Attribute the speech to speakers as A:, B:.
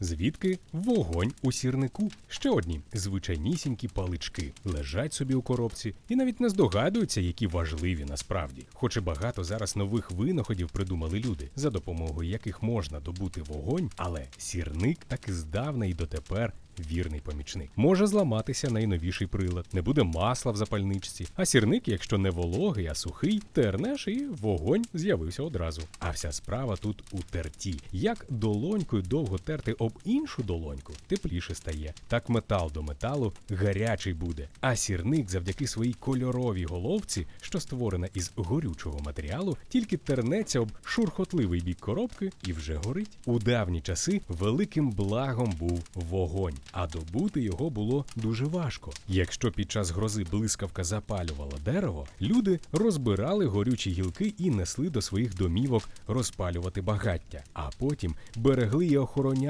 A: Звідки вогонь у сірнику? Ще одні звичайнісінькі палички лежать собі у коробці і навіть не здогадуються, які важливі насправді. Хоч і багато зараз нових винаходів придумали люди, за допомогою яких можна добути вогонь, але сірник так і здавна і дотепер. Вірний помічник може зламатися найновіший прилад, не буде масла в запальничці. А сірник, якщо не вологий, а сухий, тернеш і вогонь з'явився одразу. А вся справа тут у терті. Як долонькою довго терти об іншу долоньку, тепліше стає. Так метал до металу гарячий буде. А сірник, завдяки своїй кольоровій головці, що створена із горючого матеріалу, тільки тернеться об шурхотливий бік коробки і вже горить. У давні часи великим благом був вогонь, а добути його було дуже важко. Якщо під час грози блискавка запалювала дерево, люди розбирали горючі гілки і несли до своїх домівок розпалювати багаття, а потім берегли і охороняли